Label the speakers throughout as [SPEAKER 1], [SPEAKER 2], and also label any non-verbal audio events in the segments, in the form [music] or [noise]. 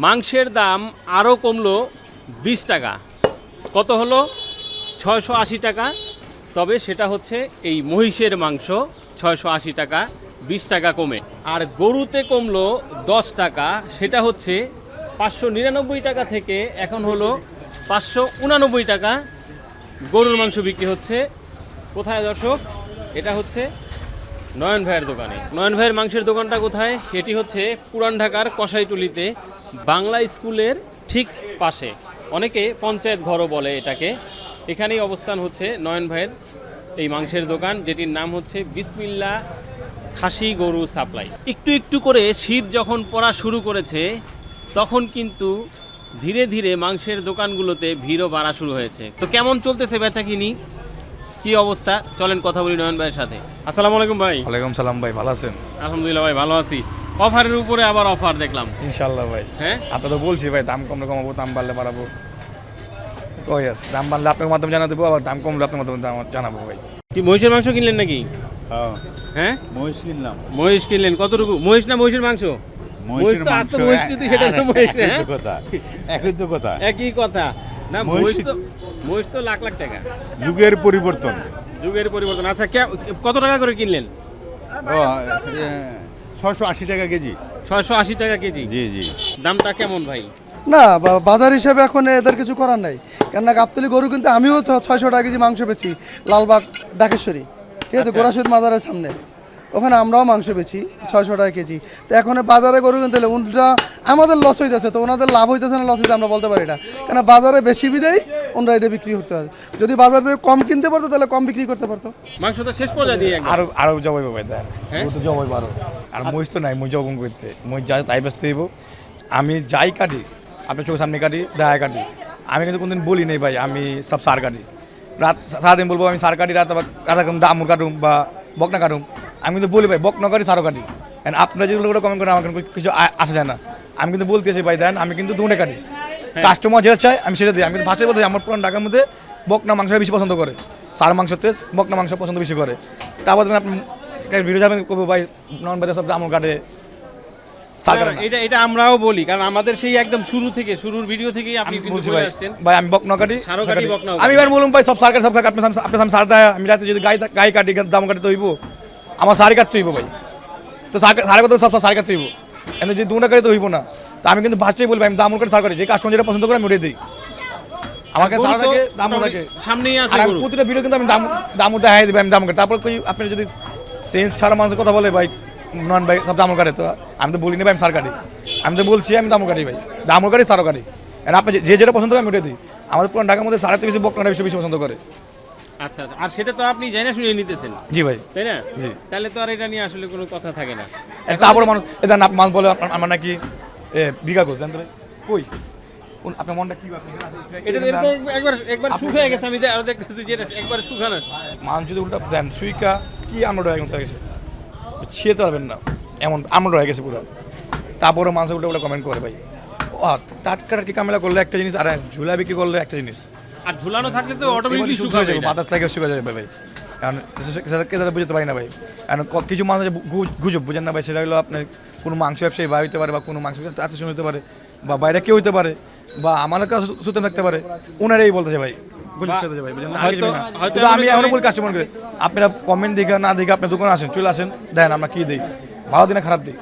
[SPEAKER 1] মাংসের দাম আরও কমলো বিশ টাকা। কত হলো? ছয়শো আশি টাকা। তবে সেটা হচ্ছে এই মহিষের মাংস, ছয়শো আশি টাকা, বিশ টাকা কমে। আর গরুতে কমলো দশ টাকা, সেটা হচ্ছে পাঁচশো নিরানব্বই টাকা থেকে এখন হলো পাঁচশো উনানব্বই টাকা। গরুর মাংস বিক্রি হচ্ছে। কোথায় দর্শক? এটা হচ্ছে নয়ন ভাইয়ের দোকানে। নয়ন ভাইয়ের মাংসের দোকানটা কোথায়? এটি হচ্ছে পুরান ঢাকার কসাইটুলিতে, বাংলা স্কুলের ঠিক পাশে। অনেকে পঞ্চায়েত ঘরও বলে এটাকে। এখানেই অবস্থান হচ্ছে নয়ন ভাইয়ের এই মাংসের দোকান, যেটির নাম হচ্ছে বিসমিল্লা খাসি গরু সাপ্লাই। একটু একটু করে শীত যখন পড়া শুরু করেছে, তখন কিন্তু ধীরে ধীরে মাংসের দোকানগুলোতে ভিড়ও বাড়া শুরু হয়েছে। তো কেমন চলতেছে বেচা কিনি কি অবস্থা? চলেন কথা বলি নয়ন ভাইয়ের সাথে। আসসালামু আলাইকুম ভাই।
[SPEAKER 2] ওয়ালাইকুম সালাম ভাই ভালো আছেন?
[SPEAKER 1] আলহামদুলিল্লাহ ভাই ভালো আছি। অফারের উপরে আবার অফার দেখলাম।
[SPEAKER 2] ইনশাল্লাহ ভাই।
[SPEAKER 1] হ্যাঁ?
[SPEAKER 2] আপনি তো বলছি ভাই দাম কমলে কমাবো দাম বাড়লে বাড়াবো। কই আছে? দাম বাড়লে আপনার মাধ্যমে জানা দেবো আবার দাম কমলে আপনার মাধ্যমে দাম জানাব ভাই।
[SPEAKER 1] কি মহিষের মাংস কিনলেন নাকি?
[SPEAKER 3] হ্যাঁ।
[SPEAKER 1] হ্যাঁ?
[SPEAKER 3] মহিষ কিনলাম।
[SPEAKER 1] মহিষ কিনলেন কতটুকু? মহিষ না মহিষের মাংস? মহিষ তো আস্ত মহিষ যদি সেটা তো মহিষ না, হ্যাঁ?
[SPEAKER 3] কথা একই তো কথা।
[SPEAKER 1] একই কথা। না
[SPEAKER 3] মহিষ
[SPEAKER 1] মহিষ তো লাখ লাখ টাকা।
[SPEAKER 3] যুগের পরিবর্তন।
[SPEAKER 1] যুগের পরিবর্তন। আচ্ছা কে- কত টাকা করে কিনলেন?
[SPEAKER 3] ও ছশো আশি টাকা কেজি।
[SPEAKER 1] ছয়শো আশি টাকা কেজি?
[SPEAKER 3] জি জি।
[SPEAKER 1] দামটা কেমন ভাই?
[SPEAKER 4] না বাজার হিসেবে এখন এদের কিছু করার নাই। কেননা গাবতলি গরু কিন্তু আমিও ছয়শো টাকা কেজি মাংস বেচি লালবাগ ডাকেশ্বরী। ঠিক আছে গোরাসুদ মাজারের সামনে। ওখানে আমরাও মাংস বেচি ছয়শো টাকা কেজি। তো এখন বাজারে গরু কিনতে হলে উল্টা আমাদের লস হইতেছে তো ওনাদের লাভ হইতেছে না লস হইতেছে আমরা বলতে পারি না। কেন বাজারে বেশি বিদেই ওনারা এটা বিক্রি করতে হয় যদি বাজার থেকে কম কিনতে পারতো তাহলে কম বিক্রি করতে পারতো।
[SPEAKER 1] মাংস তো শেষ পর্যায়ে দিয়ে
[SPEAKER 2] আরও আরও জবাই ভাই দেন।
[SPEAKER 1] হ্যাঁ?
[SPEAKER 2] ও তো জবাই আরও আর মহিষ তো নাই মই জবন করতে। মই যা তাই ব্যস্ত হইব। আমি যাই কাটি আপনার চোখের সামনে কাটি দেখা কাটি। আমি কিন্তু কোনদিন বলি নেই ভাই আমি সব সার কাটি। রাত সারাদিন বলব আমি সার কাটি রাত আবার রাত এখন দামুর কাটুম বা বকনা কাটুম। আমি কিন্তু বলি ভাই বকনা কাটি সারও কাটি আপনারা যেগুলো কমেন্ট করেন আমার কিছু আসা যায় না। আমি কিন্তু বলতেছি ভাই দেন আমি কিন্তু দুটো কাটি কাস্টমার যেটা চাই আমি সেটা দিই। আমি কিন্তু ভাষায় বলতে আমার পুরান ঢাকার মধ্যে বকনা মাংসটা বেশি পছন্দ করে। সার মাংস তেজ বকনা মাংস পছন্দ বেশি করে। তারপর যখন আপনি ভিডিও যাবেন করব ভাই নন বাজার সব দামও কাটে সার
[SPEAKER 1] এটা এটা আমরাও বলি কারণ আমাদের সেই একদম শুরু থেকে শুরুর ভিডিও থেকেই আপনি
[SPEAKER 2] ভাই
[SPEAKER 1] আসছেন।
[SPEAKER 2] ভাই আমি বকনা কাটি
[SPEAKER 1] কাটি,
[SPEAKER 2] কাটি। আমি এবার বলুন ভাই সব সার কাটে সব কাটে আপনার সামনে- আপনার সামনে সার দেয় আমি রাতে যদি গাই গাই কাটি দাম কাটতে হইব আমার সারি কাটতে হইব ভাই। তো সার সার কথা সব সার কাটতে হইব। কিন্তু যদি দুটা কাটে তো হইব না। তো আমি কিন্তু ভাষাই বলব আমি দাম কাটে সার কাটি যে কাস্টমার যেটা পছন্দ করে আমি ওটাই দিই। আমাকে
[SPEAKER 1] গরু
[SPEAKER 2] থাকে দাম থাকে।
[SPEAKER 1] সামনেই আছে
[SPEAKER 2] আর আমি
[SPEAKER 1] গরু।
[SPEAKER 2] প্রতিটা ভিডিও কিন্তু আমি দাম দাম দেখাই দিবে আমি দাম কাটি তারপর কই আপনি যদি সেন্স ছাড়া মানুষের কথা বলে ভাই নন ভাই সব দামও কাটে তো আমি তো বলিনি ভাই আমি সার কাটি। আমি তো বলছি আমি দামও কাটি ভাই। দামও কাটি সারও কাটি। আর আপনি যে- যেটা পছন্দ করে আমি ওটাই দিই। আমাদের পুরান ঢাকার মধ্যে সাড়ে বেশি বকনাটা বেশি বেশি পছন্দ করে।
[SPEAKER 1] আচ্ছা আচ্ছা। আর সেটা তো আপনি জানা শুনে নিতেছেন।
[SPEAKER 2] জি ভাই।
[SPEAKER 1] তাই না?
[SPEAKER 2] জি।
[SPEAKER 1] তাহলে তো আর এটা নিয়ে আসলে কোনো কথা থাকে না।
[SPEAKER 2] তারপর মানুষ এটা না মানুষ বলে আমার নাকি বিঘা করতে জানতে ভাই কই? আপনার মনটা কি?
[SPEAKER 1] এটা এরকম একবার একবার শুকিয়ে গেছে আমি যে আরও দেখতেছি যে একবার শুকানো।
[SPEAKER 2] মানুষ যদি উল্টা দেন সুইকা কি আমরা হয়ে গেছে ছিঁড়তে পারবেন না। এমন আমরা হয়ে গেছে পুরো। তারপরে মানুষ উল্টা উল্টা কমেন্ট করে ভাই। ও টাটকা টাটকি কামেলা করলে একটা জিনিস আর ঝুলা বিক্রি করলে একটা জিনিস।
[SPEAKER 1] আর ঝুলানো থাকলে তো অটোমেটিকলি
[SPEAKER 2] শুকিয়ে যাবে। বাতাস লাগে শুকিয়ে যাবে ভাই। কারণ সে- সেটা কে তারা বুঝতে পারি না ভাই। কারণ কিছু মানুষ গুজব বুঝেন না ভাই? সেটা হলো আপনার কোনো মাংস ব্যবসায়ী ভাই হতে পারে বা কোনো মাংস ব্যবসায়ী আত্মীয় হতে পারে বা বাইরে কেউ হতে পারে বা আমার কাছে সুতে থাকতে পারে ওনারাই বলতেছে ভাই।
[SPEAKER 1] বা-
[SPEAKER 2] আমি এখনও
[SPEAKER 1] করে-
[SPEAKER 2] বলি কাস্টমারকে আপনারা কমেন্ট দিকে না দিকে আপনার দোকানে আসেন চলে আসেন দেন আমরা কি দিই? ভালো দিনে খারাপ দিই।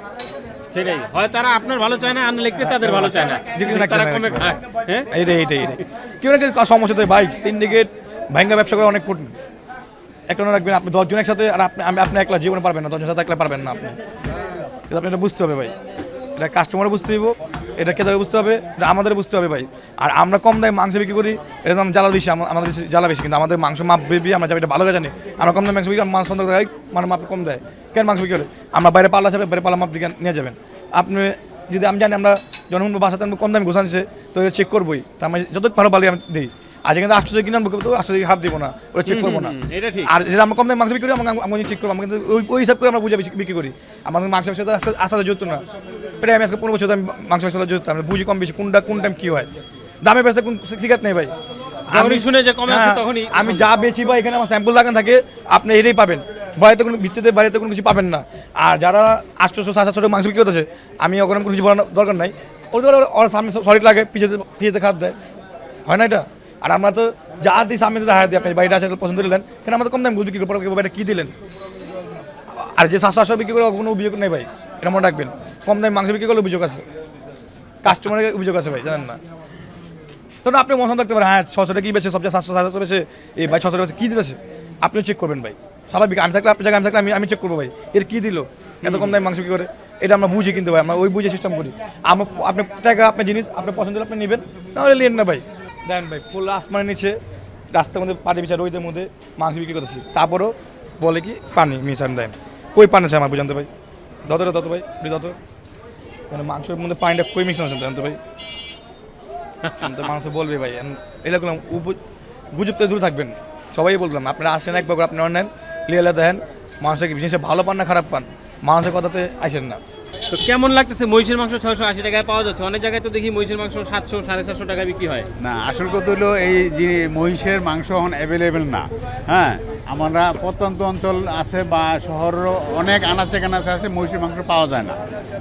[SPEAKER 1] সেটাই। হয় তারা আপনার ভালো চায় না আর লিখতে তাদের ভালো চায় না।
[SPEAKER 2] না
[SPEAKER 1] তারা কমে খায় হ্যাঁ?
[SPEAKER 2] এইটাই এইটাই এটাই কেউ না কেউ সমস্যা তো ভাই সিন্ডিকেট ভাঙ্গা ব্যবসা করা অনেক কঠিন। একটা মনে রাখবেন আপনি দশজন একসাথে আর আপনি আমি আপনি একলা জীবনে পারবেন না দশজন সাথে একলা পারবেন না আপনি। আপনি এটা বুঝতে হবে ভাই। এটা কাস্টমার বুঝতে হইব। এটা ক্রেতারে বুঝতে হবে? এটা আমাদের বুঝতে হবে ভাই। আর আমরা কম দামে মাংস বিক্রি করি, এটা দাম জ্বালা বেশি, আমা- আমাদের বেশি জ্বালা বেশি, কিন্তু আমাদের মাংস মাপ বেবি, আমরা যাবে এটা ভালো জানি। আমরা কম দামে মাংস বিক্রি মাংস মানে মাপ কম দেয়। কেন মাংস বিক্রি করে? আমরা বাইরে পাল্লা যাবে, বাইরে পাল্লা মাপ দিকে নিয়ে যাবেন। আপনি যদি আমি জানি আমরা জনগণ বাসাতে কম দামে গোছানছে তো এটা চেক করবোই। তো আমি যত ভালো পালি আমি দিই। আজ কিন্তু আশ্চর্য কিনে আনব তো আশ্চর্য হাত দিব না ওটা চেক করব না। আর যেটা আমরা কম দামে মাংস বিক্রি করি আমরা আমি চেক করব আমরা কিন্তু ওই ওই হিসাব করে আমরা বুঝে বিক্রি করি। আমাদের মাংস ব্যবসা আসাতে যুক্ত না। এটা আমি আজকে পনেরো বছর আমি মাংস ব্যবসা আমরা বুঝি কম বেশি কোনটা কোন টাইম কী হয়। দামে ব্যবসা কোন শিখাত নেই ভাই।
[SPEAKER 1] যখনই শুনে যে কমে আছে
[SPEAKER 2] হ্যাঁ,
[SPEAKER 1] তখনই
[SPEAKER 2] আমি যা বেচি বা এখানে আমার স্যাম্পল লাগান থাকে আপনি এটাই পাবেন। বাড়িতে কোনো ভিত্তিতে বাড়িতে কোনো কিছু পাবেন না। আর যারা আটশোশো সাতশো মাংস বিক্রি করতেছে আমি ওখানে কোনো কিছু বলার দরকার নাই। ওদের ওর সামনে সলিড লাগে পিছিয়ে পিছিয়ে খারাপ দেয়। হয় না এটা? আর আমরা তো যা দিই সামনে দেখা দিই আপনি বাড়িটা আসে পছন্দ দিলেন কেন আমরা তো কম দাম বুঝি কী করে বাড়িটা কী দিলেন? আর যে সাতশো বিক্রি করে কোনো অভিযোগ নেই ভাই, এটা মনে রাখবেন। কম দামে মাংস বিক্রি করলে অভিযোগ আছে। কাস্টমারের অভিযোগ আছে ভাই, জানেন না? তো না, আপনি মনে থাকতে পারেন হ্যাঁ ছশো টাকা কী বেছে সবচেয়ে সাতশো সাতশো বেছে এই ভাই ছশো টাকা কী দিতেছে? আপনিও চেক করবেন ভাই। স্বাভাবিক, আমি থাকলে, আপনার জায়গায় আমি থাকলে আমি আমি চেক করব ভাই, এর কী দিল? এত কম দামে মাংস কী করে, এটা আমরা বুঝি কিন্তু ভাই, আমরা ওই বুঝে সিস্টেম করি। আমার আপনি টাকা আপনার জিনিস আপনার পছন্দ হলে আপনি নেবেন নাহলে নিন না ভাই। দেন ভাই ফুল আসমানের নিচে রাস্তার মধ্যে পাটি বিচার রোদের মধ্যে মাংস বিক্রি করতেছি। তারপরও বলে কি, পানি মিশান দেন। কই পানি আছে আমার বুঝাতে ভাই দত দত ভাই দত মানে মাংসের মধ্যে পানিটা কই মিশানো আছে জানতো ভাই মানুষ বলবে ভাই। এরকম গুজব তো দূরে থাকবেন। সবাই বললাম, আপনারা আসেন একবার আপনি অনলাইন লিয়ে দেখেন, মানুষের কি জিনিসে ভালো পান না খারাপ পান? মানুষের কথাতে আসেন না।
[SPEAKER 1] তো কেমন লাগতেছে? মহিষের মাংস ছয়শো আশি টাকায় পাওয়া যাচ্ছে। অনেক জায়গায় তো দেখি মহিষের মাংস সাতশো, সাড়ে সাতশো টাকা বিক্রি হয়।
[SPEAKER 3] না, আসল কথা হলো এই যে মহিষের মাংস এখন অ্যাভেলেবেল না। হ্যাঁ আমরা প্রত্যন্ত অঞ্চল আছে বা শহরেরও অনেক আনাচে কানাচে আছে, মহিষের মাংস পাওয়া যায় না।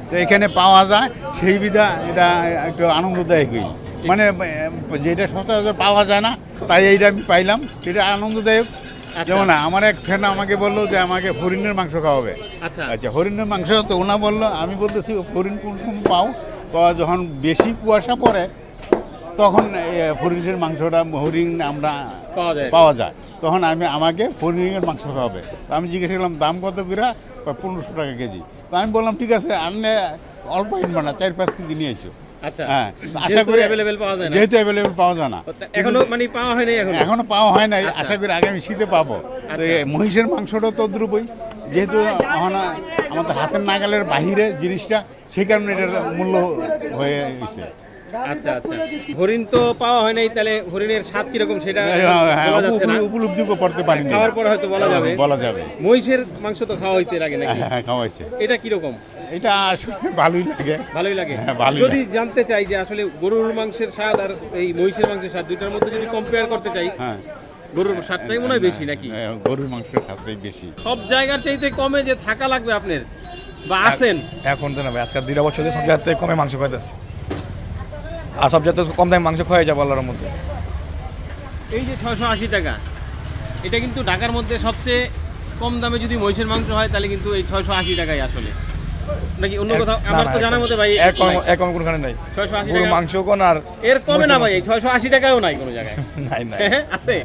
[SPEAKER 3] তো এখানে পাওয়া যায়, সেই বিধা এটা একটু আনন্দদায়কই মানে যেটা সচরাচর পাওয়া যায় না, তাই এইটা আমি পাইলাম। সেটা আনন্দদায়ক। যেমন আমার এক ফ্রেন্ড আমাকে বলল যে আমাকে হরিণের মাংস খাওয়াবে।
[SPEAKER 1] আচ্ছা।
[SPEAKER 3] আচ্ছা হরিণের মাংস তো ওনা বলল আমি বলতেছি হরিণ কোন সময় পাও? যখন বেশি কুয়াশা পড়ে তখন এ, হরিণের মাংসটা হরিণ আমরা
[SPEAKER 1] পাওয়া যায়।
[SPEAKER 3] পাওয়া যায়। তখন আমি আমাকে হরিণের মাংস খাওয়াবে। তো আমি জিজ্ঞেস করলাম দাম কত করে পনেরোশো টাকা কেজি। তো আমি বললাম ঠিক আছে আনলে অল্প হিনবা না চার পাঁচ কেজি নিয়ে এসো।
[SPEAKER 1] আচ্ছা
[SPEAKER 3] হ্যাঁ আশা করি
[SPEAKER 1] অ্যাভেলেবেল পাওয়া যায় না।
[SPEAKER 3] যেহেতু অ্যাভেলেবেল পাওয়া যায় না।
[SPEAKER 1] এখনও মানে পাওয়া হয়নি এখন?
[SPEAKER 3] এখনও পাওয়া হয় নাই আশা করি আগামী শীতে পাবো। তো মহিষের মাংসটা তো দ্রুপই যেহেতু আমাদের হাতের নাগালের বাহিরে জিনিসটা সেই কারণে এটার মূল্য হয়ে গেছে।
[SPEAKER 1] আচ্ছা আচ্ছা। হরিণ তো পাওয়া হয় নাই তাহলে হরিণের স্বাদ কীরকম সেটা
[SPEAKER 3] হ্যাঁ,
[SPEAKER 1] বলা যাচ্ছে না।
[SPEAKER 3] উপলব্ধি- করতে পারিনি।
[SPEAKER 1] খাওয়ার পর হয়তো বলা যাবে।
[SPEAKER 3] বলা যাবে।
[SPEAKER 1] মহিষের মাংস তো খাওয়া হয়েছে এর আগে নাকি?
[SPEAKER 3] হ্যাঁ খাওয়াইছে
[SPEAKER 1] এটা কীরকম?
[SPEAKER 3] এটা আসলে ভালোই লাগে।
[SPEAKER 1] ভালোই লাগে।
[SPEAKER 3] হ্যাঁ, ভালোই
[SPEAKER 1] যদি জানতে চাই যে আসলে গরুর মাংসের স্বাদ আর এই মহিষের মাংসের স্বাদ দুইটার মধ্যে যদি কম্পেয়ার করতে চাই
[SPEAKER 3] হ্যাঁ।
[SPEAKER 1] গরুর স্বাদটাই মনে হয় বেশি নাকি?
[SPEAKER 3] হ্যাঁ, গরুর মাংসের সাথেই বেশি।
[SPEAKER 1] সব জায়গার চাইতে কমে যে থাকা লাগবে আপনার বা আছেন?
[SPEAKER 2] এখন তো না ভাই আজকাল দুইটা বছর সব জায়গাতে কমে মাংস খাইতেছে। আর সব জায়গাতে কম দামে মাংস খাওয়াই যাবে আল্লাহর মধ্যে
[SPEAKER 1] এই যে ছয়শো আশি টাকা এটা কিন্তু ঢাকার মধ্যে সবচেয়ে কম দামে যদি মহিষের মাংস হয় তাহলে কিন্তু এই ছয়শো আশি টাকাই আসলে। নাকি অন্য কোথাও? আমার তো জানার মধ্যে ভাই
[SPEAKER 2] এক কম- কোনখানে নাই।
[SPEAKER 1] টাকা
[SPEAKER 2] মাংস কোন আর
[SPEAKER 1] এর কমে না ভাই এই ছয়শো আশি টাকাও নাই কোনো জায়গায়। [laughs]
[SPEAKER 2] নাই নাই। [laughs]
[SPEAKER 1] আছে?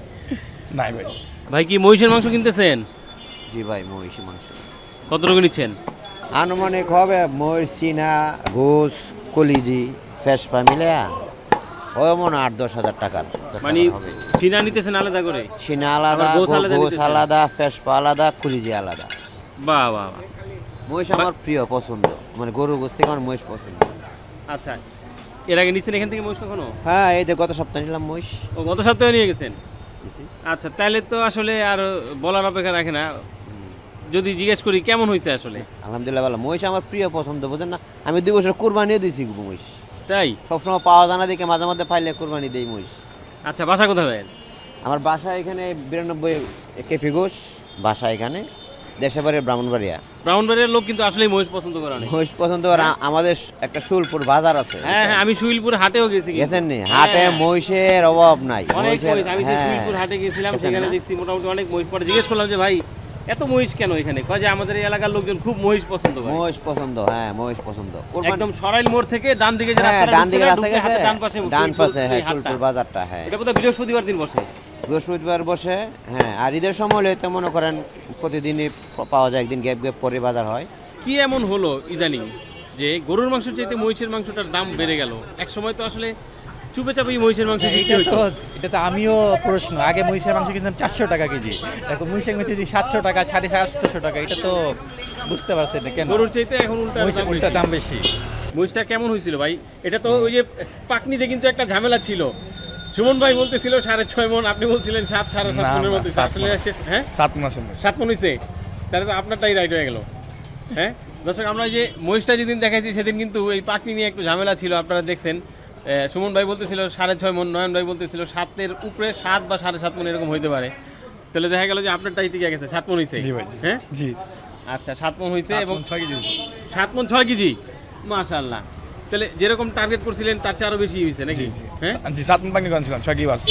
[SPEAKER 2] নাই ভাই।
[SPEAKER 1] ভাই কি মহিষের মাংস কিনতেছেন?
[SPEAKER 5] জি ভাই মহিষী মাংস।
[SPEAKER 1] কত নিচ্ছেন?
[SPEAKER 5] আনুমানিক হবে ময়ূর সিনা ঘুষ কলিজি ওই মনে হয় আট দশ হাজার টাকার।
[SPEAKER 1] মানে চিনা নিতেছেন আলাদা করে?
[SPEAKER 5] সিনা আলাদা
[SPEAKER 1] আলাদা
[SPEAKER 5] ঘোষ? আলাদা কলিজি আলাদা।
[SPEAKER 1] বাহ বাহ বাহ।
[SPEAKER 5] মহিষ আমার প্রিয় পছন্দ। মানে গরু গোছ থেকে আমার মহিষ পছন্দ।
[SPEAKER 1] আচ্ছা এর আগে নিচ্ছেন এখান থেকে মহিষ কখনো?
[SPEAKER 5] হ্যাঁ এই যে গত সপ্তাহে নিলাম মহিষ।
[SPEAKER 1] ও গত সপ্তাহে নিয়ে গেছেন? আচ্ছা তাহলে তো আসলে আর বলার অপেক্ষা রাখে না। যদি জিজ্ঞেস করি কেমন হয়েছে আসলে?
[SPEAKER 5] আলহামদুলিল্লাহ ভালো। মহিষ আমার প্রিয় পছন্দ বুঝেন না? আমি দুই বছর কোরবানিও দিয়েছি মহিষ।
[SPEAKER 1] তাই?
[SPEAKER 5] সবসময় পাওয়া জানা দেখে মাঝে মাঝে পাইলে কোরবানি দেই মহিষ।
[SPEAKER 1] আচ্ছা বাসা কোথায়
[SPEAKER 5] আমার বাসা এখানে বিরানব্বই কেপি ঘোষ বাসা এখানে। দেশে বাড়ি ব্রাহ্মণবাড়িয়া।
[SPEAKER 1] ব্রাউনবাড়ির লোক কিন্তু আসলেই মহিষ পছন্দ করে অনেক।
[SPEAKER 5] মহিষ পছন্দ করে আমাদের একটা শুলপুর বাজার আছে।
[SPEAKER 1] হ্যাঁ হ্যাঁ আমি সুইলপুর হাটেও গেছি
[SPEAKER 5] গেছেন নি? হাটে
[SPEAKER 1] হ্যাঁ,
[SPEAKER 5] মহিষের অভাব নাই।
[SPEAKER 1] অনেক মহিষ আমি যে
[SPEAKER 5] হ্যাঁ।
[SPEAKER 1] হাটে গেছিলাম সেখানে দেখছি মোটামুটি অনেক মহিষ পরে জিজ্ঞেস করলাম যে ভাই এত মহিষ কেন এখানে? কয় যে আমাদের এই এলাকার লোকজন খুব মহিষ পছন্দ করে।
[SPEAKER 5] মহিষ পছন্দ হ্যাঁ মহিষ পছন্দ।
[SPEAKER 1] একদম সরাইল মোড় থেকে ডান দিকে যে
[SPEAKER 5] হ্যাঁ
[SPEAKER 1] রাস্তাটা
[SPEAKER 5] ডান দিকে রাস্তা গেছে।
[SPEAKER 1] ডান পাশে
[SPEAKER 5] ডান পাশে হ্যাঁ শুলপুর বাজারটা হ্যাঁ।
[SPEAKER 1] এটা বোধহয় বৃহস্পতিবার দিন বসে।
[SPEAKER 5] বৃহস্পতিবার বসে হ্যাঁ আর ঈদের সময় হলে তো মনে করেন প্রতিদিনই পাওয়া যায় একদিন গ্যাপ গ্যাপ পরে বাজার হয়।
[SPEAKER 1] কি এমন হলো ইদানিং যে গরুর মাংস চাইতে মহিষের মাংসটার দাম বেড়ে গেল? এক সময় তো আসলে চুপে চাপেই মহিষের মাংস
[SPEAKER 6] এটা তো এটা তো আমিও প্রশ্ন। আগে মহিষের মাংস কিনতাম চারশো টাকা কেজি। এখন মহিষের মাংস কেজি সাতশো টাকা সাড়ে সাতশো টাকা। এটা তো বুঝতে পারছেন না কেন?
[SPEAKER 1] গরুর চাইতে এখন উল্টা
[SPEAKER 6] দাম বেশি।
[SPEAKER 1] মহিষটা কেমন হয়েছিল ভাই? এটা তো ওই যে পাকনিতে কিন্তু একটা ঝামেলা ছিল। সুমন ভাই বলতেছিল সাড়ে ছয় মন আপনি বলছিলেন সাত সাড়ে সাত মনের
[SPEAKER 2] না,
[SPEAKER 1] মধ্যে। আসলে হ্যাঁ?
[SPEAKER 2] সাত মধ্যে।
[SPEAKER 1] সাত মন হয়েছে তাহলে তো আপনারটাই রাইট হয়ে গেল। হ্যাঁ? দর্শক আমরা যে মহিষটা যেদিন দেখাইছি সেদিন কিন্তু এই পাকনি নিয়ে একটু ঝামেলা ছিল আপনারা দেখছেন। সুমন ভাই বলতেছিল সাড়ে ছয় মন নয়ন ভাই বলতেছিল সাতের উপরে সাত বা সাড়ে সাত মন এরকম হইতে পারে। তাহলে দেখা গেল যে আপনারটাই টিকে গেছে সাত মন হয়েছে
[SPEAKER 2] ভাই
[SPEAKER 1] হ্যাঁ?
[SPEAKER 2] জি।
[SPEAKER 1] আচ্ছা সাত মন হয়েছে এবং
[SPEAKER 2] ছয় কেজি।
[SPEAKER 1] সাত মন ছয় কেজি। মাশাল্লাহ তাহলে যেরকম টার্গেট করছিলেন তার চেয়ে আরও বেশি হয়েছে নাকি? হ্যাঁ
[SPEAKER 2] জি। সাত মিনিট পানি করেছিলাম ছয় কি বাস?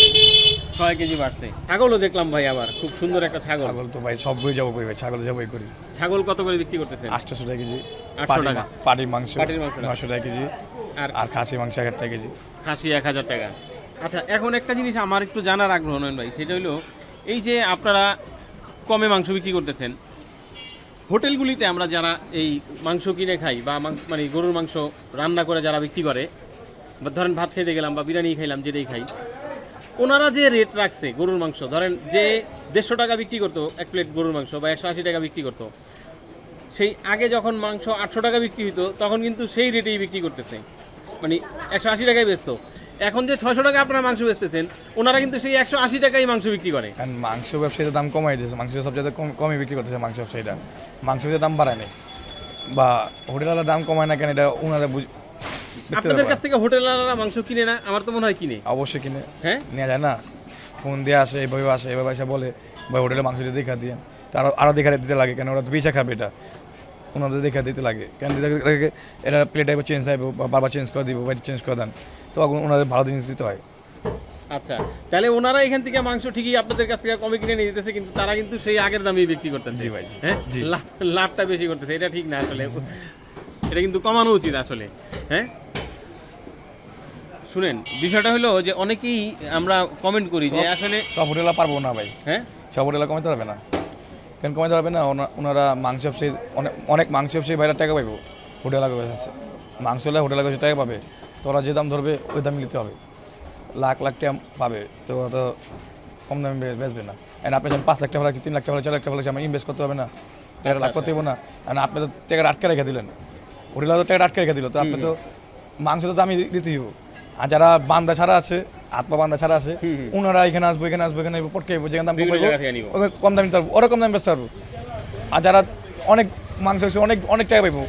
[SPEAKER 1] ছয় কেজি বাড়ছে। ছাগলও দেখলাম ভাই আবার খুব সুন্দর একটা ছাগল।
[SPEAKER 2] ছাগল তো ভাই সব বই যাব করি ভাই? ছাগল যাবোই করি।
[SPEAKER 1] ছাগল কত করে বিক্রি করতেছেন?
[SPEAKER 2] আটশোশো টাকা কেজি।
[SPEAKER 1] 800
[SPEAKER 2] পাটির
[SPEAKER 1] টাকা।
[SPEAKER 2] পাটির মাংস।
[SPEAKER 1] পাটির মাংসটা।
[SPEAKER 2] নশো টাকা কেজি।
[SPEAKER 1] আর
[SPEAKER 2] আর খাসি মাংস এক টাকা কেজি।
[SPEAKER 1] খাসি এক হাজার টাকা। আচ্ছা এখন একটা জিনিস আমার একটু জানার আগ্রহ নয়ন ভাই সেটা হলো এই যে আপনারা কমে মাংস বিক্রি করতেছেন হোটেলগুলিতে আমরা যারা এই মাংস কিনে খাই বা মানে গরুর মাংস রান্না করে যারা বিক্রি করে, বা ধরেন ভাত খেতে গেলাম বা বিরিয়ানি খাইলাম, যেটাই খাই, ওনারা যে রেট রাখছে গরুর মাংস, ধরেন যে দেড়শো টাকা বিক্রি করতো এক প্লেট গরুর মাংস বা একশো আশি টাকা বিক্রি করতো, সেই আগে যখন মাংস আটশো টাকা বিক্রি হতো তখন কিন্তু সেই রেটেই বিক্রি করতেছে। মানে একশো আশি টাকায় বেচতো। এখন যে ছয়শো টাকা আপনারা মাংস বেচতেছেন ওনারা কিন্তু সেই একশো আশি টাকায় মাংস বিক্রি করে।
[SPEAKER 2] কারণ মাংস ব্যবসায়ীদের দাম কমাই দিয়েছে। মাংস সব জায়গায় কম কমই বিক্রি করতেছে মাংস ব্যবসায়ীরা। মাংস ব্যবসায়ীর দাম বাড়ায়নি বা হোটেলের দাম কমায় না কেন এটা ওনারা
[SPEAKER 1] আপনাদের কাছ থেকে হোটেলাররা মাংস কিনে না আমার তো মনে হয় কিনে।
[SPEAKER 2] অবশ্যই কিনে।
[SPEAKER 1] হ্যাঁ?
[SPEAKER 2] নেওয়া যায় না। ফোন দিয়ে আসে এভাবে আসে এভাবে এসে বলে ভাই হোটেলে মাংস দিয়ে দেখা দিয়ে। তারা আরও দেখা দিতে লাগে কেন? ওরা তো বেচা খাবে এটা। ওনাদের দেখা দিতে লাগে। কেন লাগে? এটা প্লেট টাইপের চেঞ্জ হবে বারবার চেঞ্জ করে দিব চেঞ্জ করে দেন। তো ওনাদের ভালো জিনিস দিতে হয়।
[SPEAKER 1] আচ্ছা তাহলে ওনারা এখান থেকে মাংস ঠিকই আপনাদের কাছ থেকে কমে কিনে নিয়ে যেতেছে কিন্তু তারা কিন্তু সেই আগের দামেই বিক্রি করতেছে।
[SPEAKER 2] জি ভাই,
[SPEAKER 1] হ্যাঁ? লাভটা বেশি করতেছে এটা ঠিক না আসলে। এটা কিন্তু কমানো উচিত আসলে হ্যাঁ? শুনেন বিষয়টা হলো যে অনেকেই আমরা কমেন্ট করি যে আসলে
[SPEAKER 2] সব হোটেলে পারব না ভাই।
[SPEAKER 1] হ্যাঁ?
[SPEAKER 2] সব হোটেলে কমাতে পারবে না। কেন কমাতে পারবে না? ওনা- ওনারা মাংস ব্যবসায়ী অনেক অনেক মাংস ব্যবসায়ী বাইরে টাকা পাইবো। হোটেল আগে আছে। মাংস হলে হোটেল আগে টাকা পাবে। তো ওরা যে দাম ধরবে ওই দাম নিতে হবে। লাখ লাখ টাকা পাবে। তো ওরা তো কম দামে বেচবে না। এন্ড আপনি যখন পাঁচ লাখ টাকা হলে তিন লাখ টাকা চার লাখ টাকা হলে আমার ইনভেস্ট করতে হবে না। টাকা লাখ করতে হবে না। আর আপনি তো টাকাটা আটকে রেখে দিলেন। হোটেলে তো টাকাটা আটকে রেখে দিল। তো আপনি তো মাংস তো আমি দিতেই হব আর যারা বান্দা ছাড়া আছে আত্মা বান্দা ছাড়া আছে ওনারা এখানে আসব এখানে আসব এখানে পটকে আসব যেখানে দাম কম দামে নিতে পারব ওরা কম দামে বেচতে পারব। আর যারা অনেক মাংস অনেক অনেক টাকা পাইবো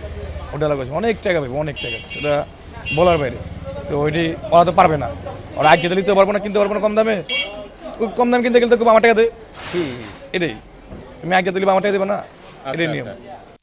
[SPEAKER 2] হোটেল লাগবে অনেক টাকা পাইবো অনেক টাকা সেটা বলার বাইরে। তো ওইটি ওরা তো পারবে না। ওরা আগে তো নিতে পারব না কিনতে পারব না কম দামে। কম দাম কিনতে গেলে তো খুব আমার টাকা দে এটাই। তুমি আগে তুলি আমার টাকা দেবে না? এটাই
[SPEAKER 1] আচ্ছা,
[SPEAKER 2] নিয়ম।
[SPEAKER 1] আচ্ছা।